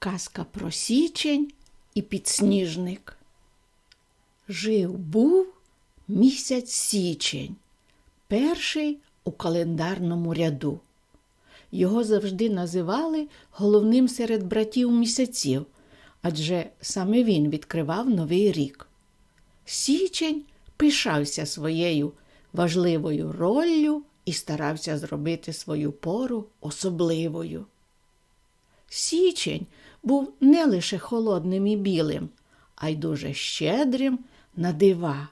Казка про січень і підсніжник. Жив був місяць січень, перший у календарному ряду. Його завжди називали головним серед братів місяців, адже саме він відкривав новий рік. Січень пишався своєю важливою роллю і старався зробити свою пору особливою. Січень був не лише холодним і білим, а й дуже щедрим на дива.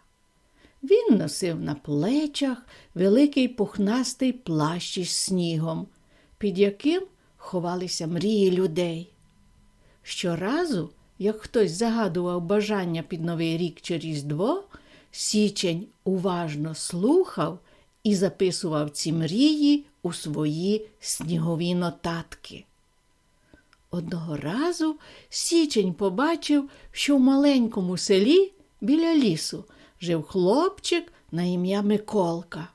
Він носив на плечах великий пухнастий плащ із снігом, під яким ховалися мрії людей. Щоразу, як хтось загадував бажання під Новий рік чи Різдво, Січень уважно слухав і записував ці мрії у свої снігові нотатки. Одного разу Січень побачив, що в маленькому селі біля лісу жив хлопчик на ім'я Миколка.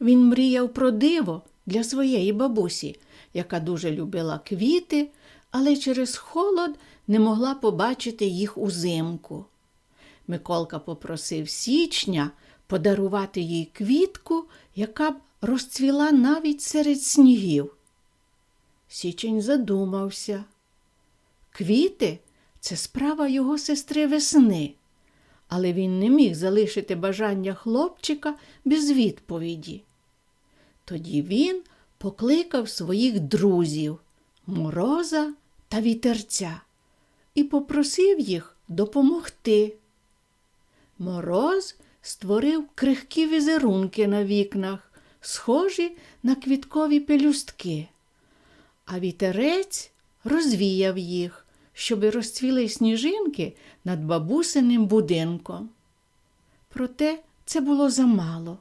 Він мріяв про диво для своєї бабусі, яка дуже любила квіти, але через холод не могла побачити їх узимку. Миколка попросив січня подарувати їй квітку, яка б розцвіла навіть серед снігів. Січень задумався. Квіти це справа його сестри весни, але він не міг залишити бажання хлопчика без відповіді. Тоді він покликав своїх друзів мороза та вітерця і попросив їх допомогти. Мороз створив крихкі візерунки на вікнах, схожі на квіткові пелюстки, а вітерець розвіяв їх, щоби розцвіли сніжинки над бабусиним будинком. Проте це було замало.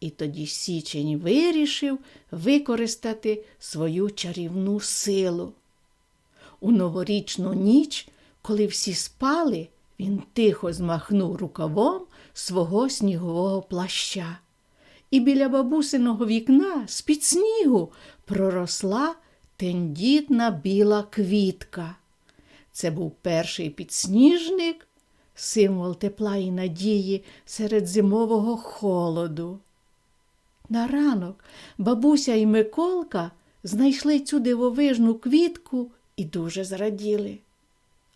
І тоді Січень вирішив використати свою чарівну силу. У новорічну ніч, коли всі спали, він тихо змахнув рукавом свого снігового плаща. І біля бабусиного вікна з-під снігу проросла тендітна біла квітка. Це був перший підсніжник, символ тепла і надії серед зимового холоду. На ранок бабуся і Миколка знайшли цю дивовижну квітку і дуже зраділи.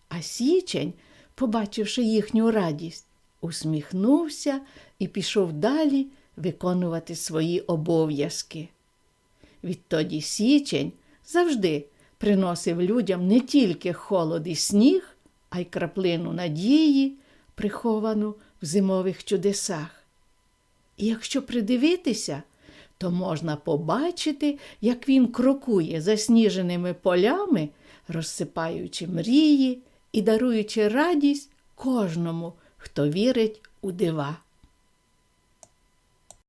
А січень, побачивши їхню радість, усміхнувся і пішов далі виконувати свої обов'язки. Відтоді січень завжди приносив людям не тільки холод і сніг, а й краплину надії, приховану в зимових чудесах. І якщо придивитися, то можна побачити, як він крокує засніженими полями, розсипаючи мрії і даруючи радість кожному, хто вірить у дива.